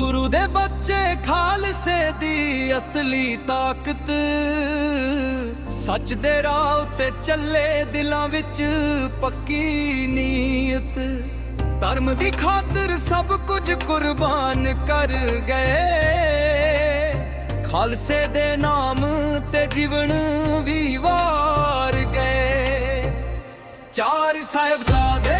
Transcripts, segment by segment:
ਗੁਰੂ ਦੇ ਬੱਚੇ ਖਾਲਸੇ ਦੀ ਅਸਲੀ ਤਾਕਤ। ਸੱਚ ਦੇ ਰਾਹ ਉਤੇ ਚੱਲੇ ਦਿਲਾਂ ਵਿੱਚ ਪੱਕੀ ਨੀਅਤ। ਧਰਮ ਦੀ ਖਾਤਰ ਸਭ ਕੁਝ ਕੁਰਬਾਨ ਕਰ ਗਏ। ਖਾਲਸੇ ਦੇ ਨਾਮ ਤੇ ਜੀਵਨ ਵੀ ਵਾਰ ਗਏ। ਚਾਰ ਸਾਹਿਬਜ਼ਾਦੇ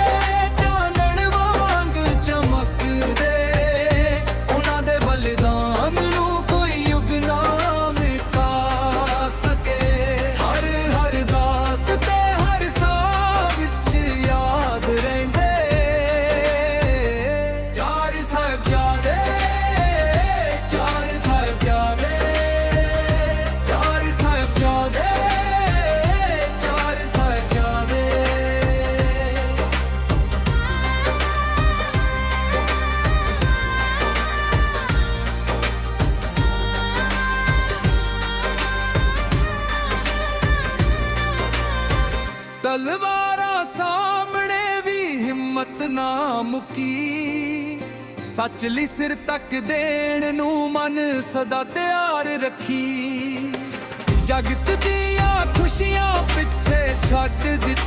ਹਿੰਮਤ ਨਾ ਮੁਕੀ ਸੱਚ ਲਈ ਸਿਰ ਤੱਕ ਦੇਣ ਨੂੰ ਮਨ ਸਦਾ ਤਿਆਰ ਰੱਖੀ। ਜਗਤ ਦੀਆਂ ਖੁਸ਼ੀਆਂ ਪਿੱਛੇ ਛੱਡ ਦਿੱਤੀਆਂ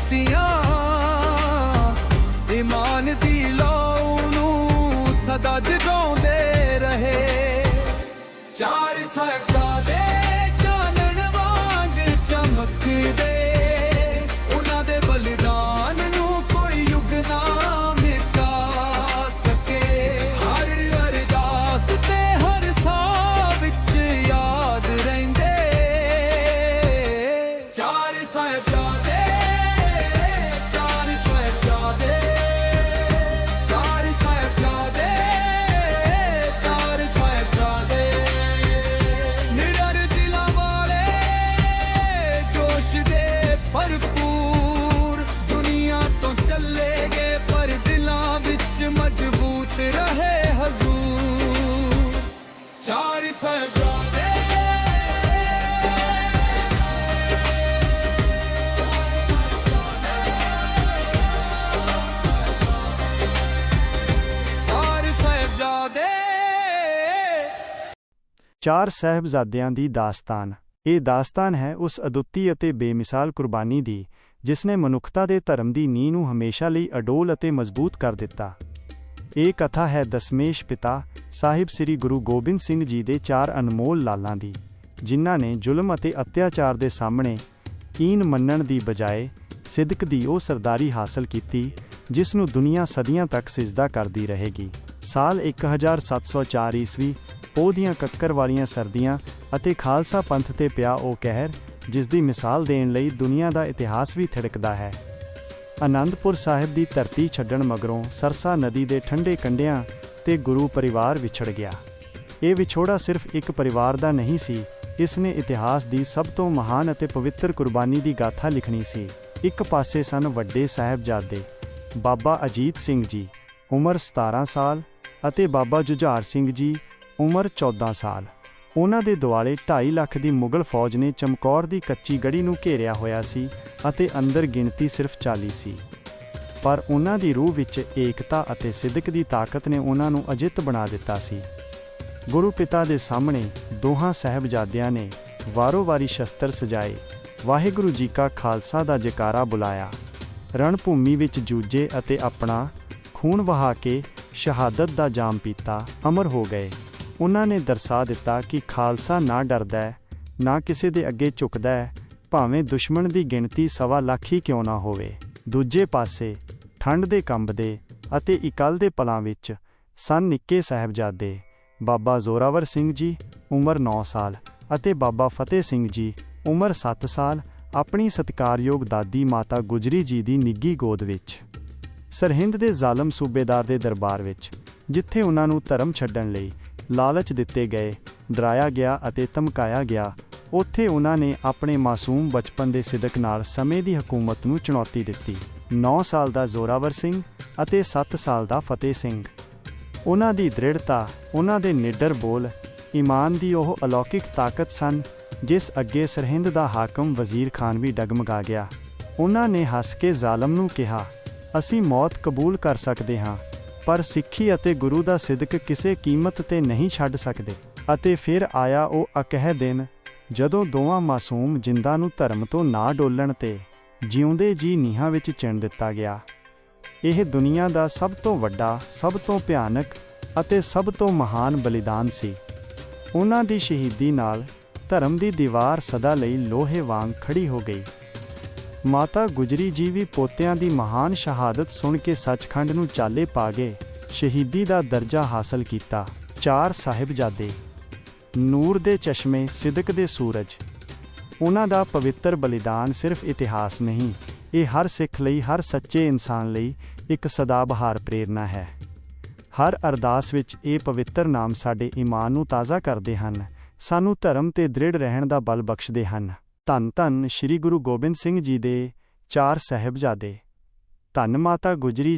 ਚਾਰ ਸਹਿਬਜ਼ਾਦਿਆਂ ਦੀ ਦਾਸਤਾਨ। ਇਹ ਦਾਸਤਾਨ ਹੈ ਉਸ ਅਦੁੱਤੀ ਅਤੇ ਬੇਮਿਸਾਲ ਕੁਰਬਾਨੀ ਦੀ ਜਿਸ ਨੇ ਮਨੁੱਖਤਾ ਦੇ ਧਰਮ ਦੀ ਨੀਂਹ ਨੂੰ ਹਮੇਸ਼ਾ ਲਈ ਅਡੋਲ ਅਤੇ ਮਜ਼ਬੂਤ ਕਰ ਦਿੱਤਾ। ਇਹ ਕਥਾ ਹੈ ਦਸਮੇਸ਼ ਪਿਤਾ ਸਾਹਿਬ ਸ੍ਰੀ ਗੁਰੂ ਗੋਬਿੰਦ ਸਿੰਘ ਜੀ ਦੇ ਚਾਰ ਅਨਮੋਲ ਲਾਲਾਂ ਦੀ, ਜਿਨ੍ਹਾਂ ਨੇ ਜ਼ੁਲਮ ਅਤੇ ਅਤਿਆਚਾਰ ਦੇ ਸਾਹਮਣੇ ਈਨ ਮੰਨਣ ਦੀ ਬਜਾਏ ਸਿੱਦਕ ਦੀ ਉਹ ਸਰਦਾਰੀ ਹਾਸਲ ਕੀਤੀ, ਜਿਸ ਨੂੰ ਦੁਨੀਆ ਸਦੀਆਂ ਤੱਕ ਸਿਜਦਾ ਕਰਦੀ ਰਹੇਗੀ। ਸਾਲ 1704 ਈਸਵੀ, ਪੋਹ ਦੀਆਂ ਕੱਕਰ ਵਾਲੀਆਂ ਸਰਦੀਆਂ ਅਤੇ ਖਾਲਸਾ ਪੰਥ ਤੇ ਪਿਆ ਉਹ ਕਹਿਰ ਜਿਸ ਦੀ ਮਿਸਾਲ ਦੇਣ ਲਈ ਦੁਨੀਆ ਦਾ ਇਤਿਹਾਸ ਵੀ ਥਿੜਕਦਾ ਹੈ। ਆਨੰਦਪੁਰ ਸਾਹਿਬ ਦੀ ਧਰਤੀ ਛੱਡਣ ਮਗਰੋਂ ਸਰਸਾ ਨਦੀ ਦੇ ਠੰਡੇ ਕੰਢਿਆਂ ਤੇ ਗੁਰੂ ਪਰਿਵਾਰ ਵਿਛੜ ਗਿਆ। ਇਹ ਵਿਛੋੜਾ ਸਿਰਫ ਇੱਕ ਪਰਿਵਾਰ ਦਾ ਨਹੀਂ ਸੀ, ਇਸ ਨੇ ਇਤਿਹਾਸ ਦੀ ਸਭ ਤੋਂ ਮਹਾਨ ਅਤੇ ਪਵਿੱਤਰ ਕੁਰਬਾਨੀ ਦੀ ਗਾਥਾ ਲਿਖਣੀ ਸੀ। ਇੱਕ ਪਾਸੇ ਸਨ ਵੱਡੇ ਸਾਹਿਬਜ਼ਾਦੇ, ਬਾਬਾ ਅਜੀਤ ਸਿੰਘ ਜੀ, ਉਮਰ 17 ਸਾਲ ਅਤੇ ਬਾਬਾ ਜੁਝਾਰ ਸਿੰਘ ਜੀ, ਉਮਰ 14 ਸਾਲ। ਉਹਨਾਂ ਦੇ ਦੁਆਲੇ 2.5 ਲੱਖ ਦੀ ਮੁਗਲ ਫੌਜ ਨੇ ਚਮਕੌਰ ਦੀ ਕੱਚੀ ਗੜੀ ਨੂੰ ਘੇਰਿਆ ਹੋਇਆ ਸੀ ਅਤੇ ਅੰਦਰ ਗਿਣਤੀ ਸਿਰਫ 40 ਸੀ। ਪਰ ਉਹਨਾਂ ਦੀ ਰੂਹ ਵਿੱਚ ਏਕਤਾ ਅਤੇ ਸਿੱਧਕ ਦੀ ਤਾਕਤ ਨੇ ਉਹਨਾਂ ਨੂੰ ਅਜਿੱਤ ਬਣਾ ਦਿੱਤਾ ਸੀ। ਗੁਰੂ ਪਿਤਾ ਦੇ ਸਾਹਮਣੇ ਦੋਹਾਂ ਸਹਿਬਜ਼ਾਦਿਆਂ ਨੇ ਵਾਰੋ-ਵਾਰੀ ਸ਼ਸਤਰ ਸਜਾਏ, ਵਾਹਿਗੁਰੂ ਜੀ ਕਾ ਖਾਲਸਾ ਦਾ ਜਕਾਰਾ ਬੁਲਾਇਆ। ਰਣਭੂਮੀ ਵਿੱਚ ਜੂਝੇ ਅਤੇ ਆਪਣਾ ਖੂਨ ਵਹਾ ਕੇ ਸ਼ਹਾਦਤ ਦਾ ਜਾਮ ਪੀਤਾ, ਅਮਰ ਹੋ ਗਏ। ਉਹਨਾਂ ਨੇ ਦਰਸਾ ਦਿੱਤਾ ਕਿ ਖਾਲਸਾ ਨਾ ਡਰਦਾ ਨਾ ਕਿਸੇ ਦੇ ਅੱਗੇ ਝੁਕਦਾ ਹੈ, ਭਾਵੇਂ ਦੁਸ਼ਮਣ ਦੀ ਗਿਣਤੀ ਸਵਾ ਲੱਖ ਹੀ ਕਿਉਂ ਨਾ ਹੋਵੇ। ਦੂਜੇ ਪਾਸੇ ਠੰਡ ਦੇ ਕੰਬਦੇ ਅਤੇ ਇਕੱਲ ਦੇ ਪਲਾਂ ਵਿੱਚ ਸਨ ਨਿੱਕੇ ਸਾਹਿਬਜ਼ਾਦੇ, ਬਾਬਾ ਜ਼ੋਰਾਵਰ ਸਿੰਘ ਜੀ, ਉਮਰ 9 ਸਾਲ ਅਤੇ ਬਾਬਾ ਫਤਿਹ ਸਿੰਘ ਜੀ, ਉਮਰ 7 ਸਾਲ, ਆਪਣੀ ਸਤਿਕਾਰਯੋਗ ਦਾਦੀ ਮਾਤਾ ਗੁਜਰੀ ਜੀ ਦੀ ਨਿੱਗੀ ਗੋਦ ਵਿੱਚ। ਸਰਹਿੰਦ ਦੇ ਜ਼ਾਲਮ ਸੂਬੇਦਾਰ ਦੇ ਦਰਬਾਰ ਵਿੱਚ, ਜਿੱਥੇ ਉਹਨਾਂ ਨੂੰ ਧਰਮ ਛੱਡਣ ਲਈ ਲਾਲਚ ਦਿੱਤੇ ਗਏ, ਡਰਾਇਆ ਗਿਆ ਅਤੇ ਧਮਕਾਇਆ ਗਿਆ, ਉੱਥੇ ਉਹਨਾਂ ਨੇ ਆਪਣੇ ਮਾਸੂਮ ਬਚਪਨ ਦੇ ਸਿਦਕ ਨਾਲ ਸਮੇਂ ਦੀ ਹਕੂਮਤ ਨੂੰ ਚੁਣੌਤੀ ਦਿੱਤੀ। 9 ਸਾਲ ਦਾ ਜ਼ੋਰਾਵਰ ਸਿੰਘ ਅਤੇ 7 ਸਾਲ ਦਾ ਫਤਿਹ ਸਿੰਘ। ਉਹਨਾਂ ਦੀ ਦ੍ਰਿੜਤਾ ਉਹਨਾਂ ਦੇ ਨਿਡਰ ਬੋਲ, ਈਮਾਨ ਦੀ ਉਹ ਅਲੌਕਿਕ ਤਾਕਤ ਸਨ, ਜਿਸ ਅੱਗੇ ਸਰਹਿੰਦ ਦਾ ਹਾਕਮ ਵਜ਼ੀਰ ਖਾਨ ਵੀ ਡਗਮਗਾ ਗਿਆ। ਉਹਨਾਂ ਨੇ ਹੱਸ ਕੇ ਜ਼ਾਲਮ ਨੂੰ ਕਿਹਾ ਅਸੀਂ ਮੌਤ ਕਬੂਲ ਕਰ ਸਕਦੇ ਹਾਂ, ਪਰ ਸਿੱਖੀ ਅਤੇ ਗੁਰੂ ਦਾ ਸਿਦਕ ਕਿਸੇ ਕੀਮਤ ਤੇ ਨਹੀਂ ਛੱਡ ਸਕਦੇ। ਅਤੇ ਫਿਰ ਆਇਆ ਉਹ ਅਕਹਿ ਦਿਨ, ਜਦੋਂ ਦੋਵਾਂ ਮਾਸੂਮ ਜਿੰਦਾਂ ਨੂੰ ਧਰਮ ਤੋਂ ਨਾ ਡੋਲਣ ਤੇ ਜਿਉਂਦੇ ਜੀ ਨੀਹਾਂ ਵਿੱਚ ਚਿਣ ਦਿੱਤਾ ਗਿਆ। ਇਹ ਦੁਨੀਆ ਦਾ ਸਭ ਤੋਂ ਵੱਡਾ, ਸਭ ਤੋਂ ਭਿਆਨਕ ਅਤੇ ਸਭ ਤੋਂ ਮਹਾਨ ਬਲੀਦਾਨ ਸੀ। ਉਹਨਾਂ ਦੀ ਸ਼ਹੀਦੀ ਨਾਲ ਧਰਮ ਦੀ ਦੀਵਾਰ ਸਦਾ ਲਈ ਲੋਹੇ ਵਾਂਗ ਖੜੀ ਹੋ ਗਈ। ਮਾਤਾ ਗੁਜਰੀ ਜੀ ਵੀ ਪੋਤਿਆਂ ਦੀ ਮਹਾਨ ਸ਼ਹਾਦਤ ਸੁਣ ਕੇ ਸੱਚਖੰਡ ਨੂੰ ਚਾਲੇ ਪਾ ਗਏ, ਸ਼ਹੀਦੀ ਦਾ ਦਰਜਾ ਹਾਸਲ ਕੀਤਾ, ਚਾਰ ਸਾਹਿਬਜ਼ਾਦੇ। ਨੂਰ ਦੇ ਚਸ਼ਮੇ, ਸਿਦਕ ਦੇ ਸੂਰਜ। ਉਹਨਾਂ ਦਾ ਪਵਿੱਤਰ ਬਲੀਦਾਨ ਸਿਰਫ ਇਤਿਹਾਸ ਨਹੀਂ, ਇਹ ਹਰ ਸਿੱਖ ਲਈ, ਹਰ ਸੱਚੇ ਇਨਸਾਨ ਲਈ ਇੱਕ ਸਦਾਬਹਾਰ ਪ੍ਰੇਰਣਾ ਹੈ। ਹਰ ਅਰਦਾਸ ਵਿੱਚ ਇਹ ਪਵਿੱਤਰ ਨਾਮ ਸਾਡੇ ਈਮਾਨ ਨੂੰ ਤਾਜ਼ਾ ਕਰਦੇ ਹਨ, ਸਾਨੂੰ ਧਰਮ ਤੇ ਦ੍ਰਿੜ ਰਹਿਣ ਦਾ ਬਲ ਬਖਸ਼ਦੇ ਹਨ। ਧੰਨ ਧੰਨ ਸ੍ਰੀ ਗੁਰੂ ਗੋਬਿੰਦ ਸਿੰਘ ਜੀ ਦੇ ਚਾਰ ਸਾਹਿਬਜ਼ਾਦੇ। ਧੰਨ ਮਾਤਾ ਗੁਜਰੀ ਜੀ